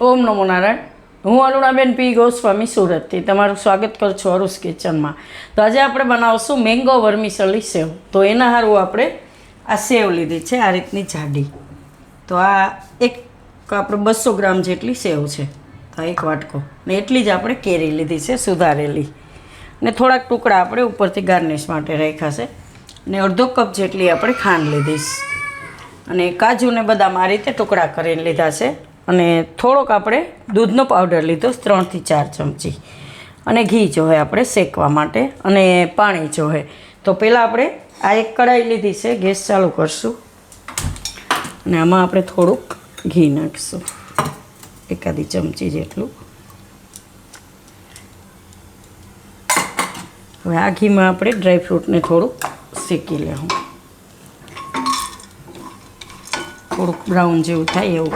ઓમ નમો નારાયણ. હું અરુણાબેન પી. ગોસ્વામી સુરતથી. તમારું સ્વાગત કરું છું અરુસ કિચનમાં. તો આજે આપણે બનાવશું મેંગો વર્મિસલી સેવ. તો એના હારું આપણે આ સેવ લીધી છે, આ રીતની જાડી. તો આ એક આપણે બસો ગ્રામ જેટલી સેવ છે. તો એક વાટકો. ને એટલી જ આપણે કેરી લીધી છે, સુધારેલી. ને થોડાક ટુકડા આપણે ઉપરથી ગાર્નિશ માટે રાખ્યા છે. ને અડધો કપ જેટલી આપણે ખાંડ લીધીશ. અને કાજુ ને બદામ આ રીતે ટુકડા કરીને લીધા છે. અને થોડોક આપણે દૂધનો પાવડર લીધો, ત્રણથી ચાર ચમચી. અને ઘી જોહે આપણે શેકવા માટે અને પાણી જોહે તો પહેલાં આપણે આ એક કઢાઈ લીધી છે, ગેસ ચાલુ કરશું. અને આમાં આપણે થોડુંક ઘી નાખીશું. એકાદી ચમચી જેટલું. હવે આ ઘીમાં આપણે ડ્રાયફ્રૂટને થોડુંક શેકી લેવું. થોડુંક બ્રાઉન જેવું થાય એવું.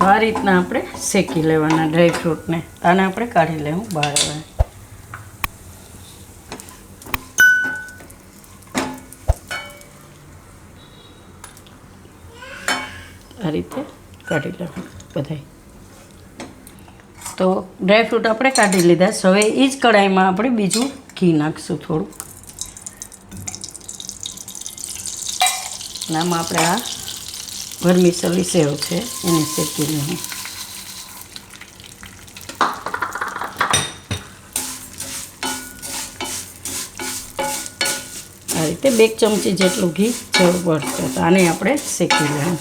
આ રીતના આપણે શેકી લેવાના ડ્રાયફ્રૂટને આને આપણે કાઢી લેવું બહાર હવે. આ રીતે કાઢી લેવું બધાય. તો ડ્રાયફ્રૂટ આપણે કાઢી લીધા હવે એ જ કઢાઈમાં આપણે બીજું ઘી નાખીશું થોડુંક નામાં આપણે આ વર્મિસલી સેવ છે, એને શેકી લઉં આ રીતે બે ચમચી જેટલું ઘી જરૂર પડશે, તો આને આપણે શેકી લઉં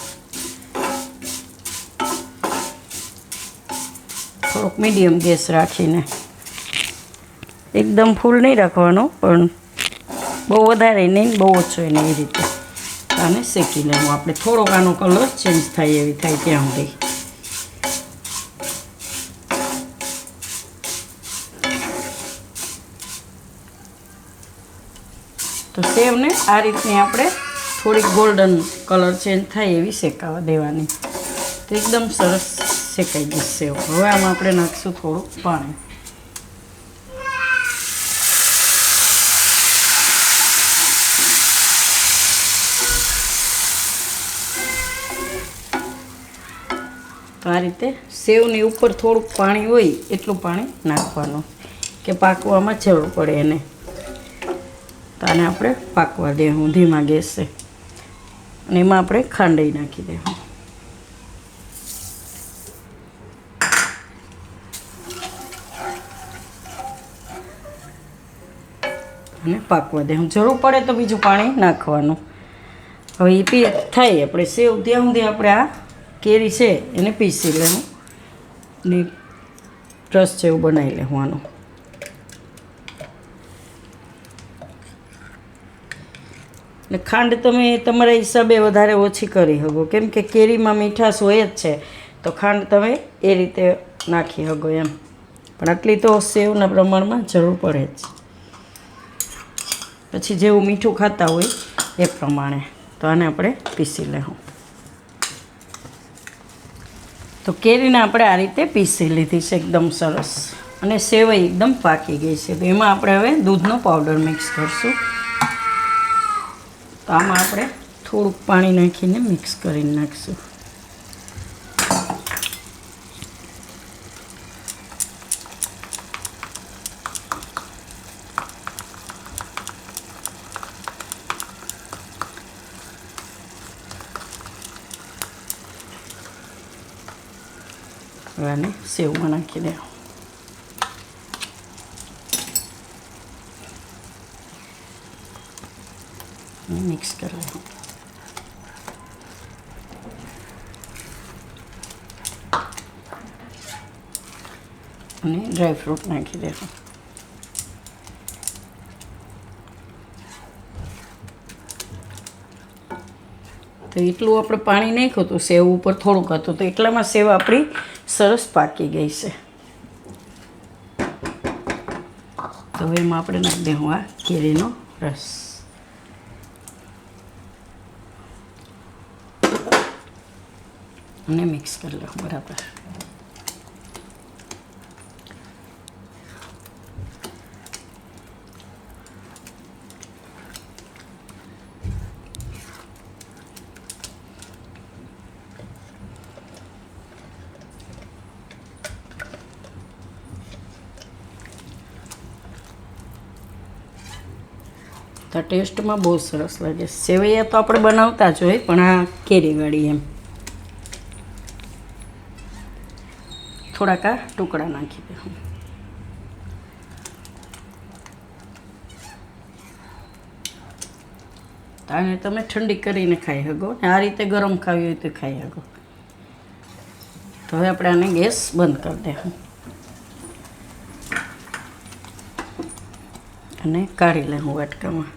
થોડોક મીડિયમ ગેસ રાખીને. એકદમ ફૂલ નહીં રાખવાનો, પણ બહુ વધારે નહીં, બહુ ઓછો નહીં એ રીતે. આને શેકી લેવું. આપણે થોડોક આનો કલર ચેન્જ થાય એવી થાય ત્યાં સુધી. તો સેવને આ રીતની આપણે થોડીક ગોલ્ડન કલર ચેન્જ થાય એવી શેકાવા દેવાની. તો એકદમ સરસ શેકાઈ જશે હવે આમાં આપણે નાખીશું થોડું પાણી. આ રીતે સેવની ઉપર થોડુંક પાણી હોય એટલું પાણી નાખવાનું કે પાકવામાં જરૂર પડે એને. તો આને આપણે પાકવા દેવું ધીમા ગેસે. અને એમાં આપણે ખાંડઈ નાખી દેવું અને પાકવા દેવું જરૂર પડે તો બીજું પાણી નાખવાનું. હવે એ પી થાય આપણે. સેવ ત્યાં સુધી આપણે આ કેરી છે એને પીસી લેવું ને રસ જેવું બનાવી લેવાનું ને ખાંડ તમે તમારા હિસાબે વધારે ઓછી કરી શકો. કેમ કે કેરીમાં મીઠાશ હોય જ છે. તો ખાંડ તમે એ રીતે નાખી શકો એમ. પણ આટલી તો સેવના પ્રમાણમાં જરૂર પડે જ. પછી જેવું મીઠું ખાતા હોય એ પ્રમાણે. તો આને આપણે પીસી લેવું તો કેરીને આપણે આ રીતે પીસી લીધી છે એકદમ સરસ. અને સેવઈ એકદમ પાકી ગઈ છે. તો એમાં આપણે હવે દૂધનો પાવડર મિક્સ કરશું. તો આમાં આપણે થોડુંક પાણી નાખીને મિક્સ કરીને નાખીશું. હવે આને સેવમાં નાખી દેવું મિક્સ કરી લેવું અને ડ્રાયફ્રૂટ નાખી દેવું તો એટલું આપણે પાણી નાખ્યું હતું, સેવ ઉપર થોડુંક હતું, તો એટલામાં સેવ આપણી સરસ પાકી ગઈ છે. હવે એમાં આપણે નાખી દઉં આ કેરીનો રસ. અને મિક્સ કરી લઉં બરાબર. તો ટેસ્ટમાં બહુ સરસ લાગે. સેવૈયા તો આપણે બનાવતા જ હોય, પણ આ કેરીવાળી એમ. થોડાક આ ટુકડા નાખી દે તો તમે ઠંડી કરીને ખાઈ શકો, ને આ રીતે ગરમ ખાવી હોય તો ખાઈ શકો. તો હવે આપણે આને ગેસ બંધ કરી દે અને કાઢી લઉં વાટકામાં.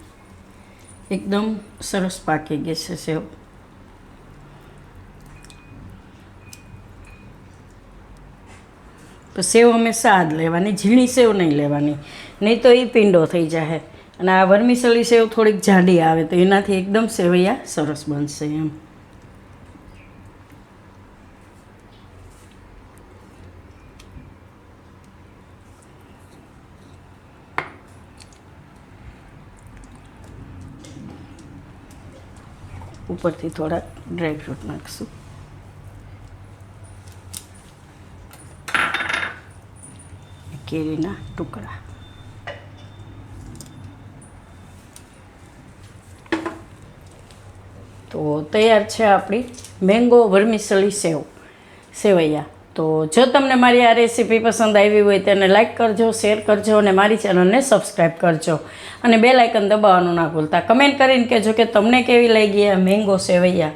એકદમ સરસ પાકી ગઈ છે સેવ. તો સેવ હંમેશા આ જ લેવાની, ઝીણી સેવ નહીં લેવાની. નહીં તો એ પીંડો થઈ જાય અને આ વરમીસળી સેવ થોડીક જાડી આવે તો એનાથી એકદમ સેવૈયા સરસ બનશે એમ. ઉપરથી થોડા ડ્રાયફ્રૂટ નાખશું. કેરીના ટુકડા. તો તૈયાર છે આપણી મેંગો વર્મિસલી સેવ સેવૈયા. તો જો તમને મારી આ રેસીપી પસંદ આવી હોય તેને લાઈક કરજો, શેર કરજો અને મારી ચેનલને સબસ્ક્રાઈબ કરજો. અને બે લાઇકન દબાવવાનું ના ભૂલતા. કમેન્ટ કરીને કહેજો કે તમને કેવી લાગી આ મેંગો સેવૈયા?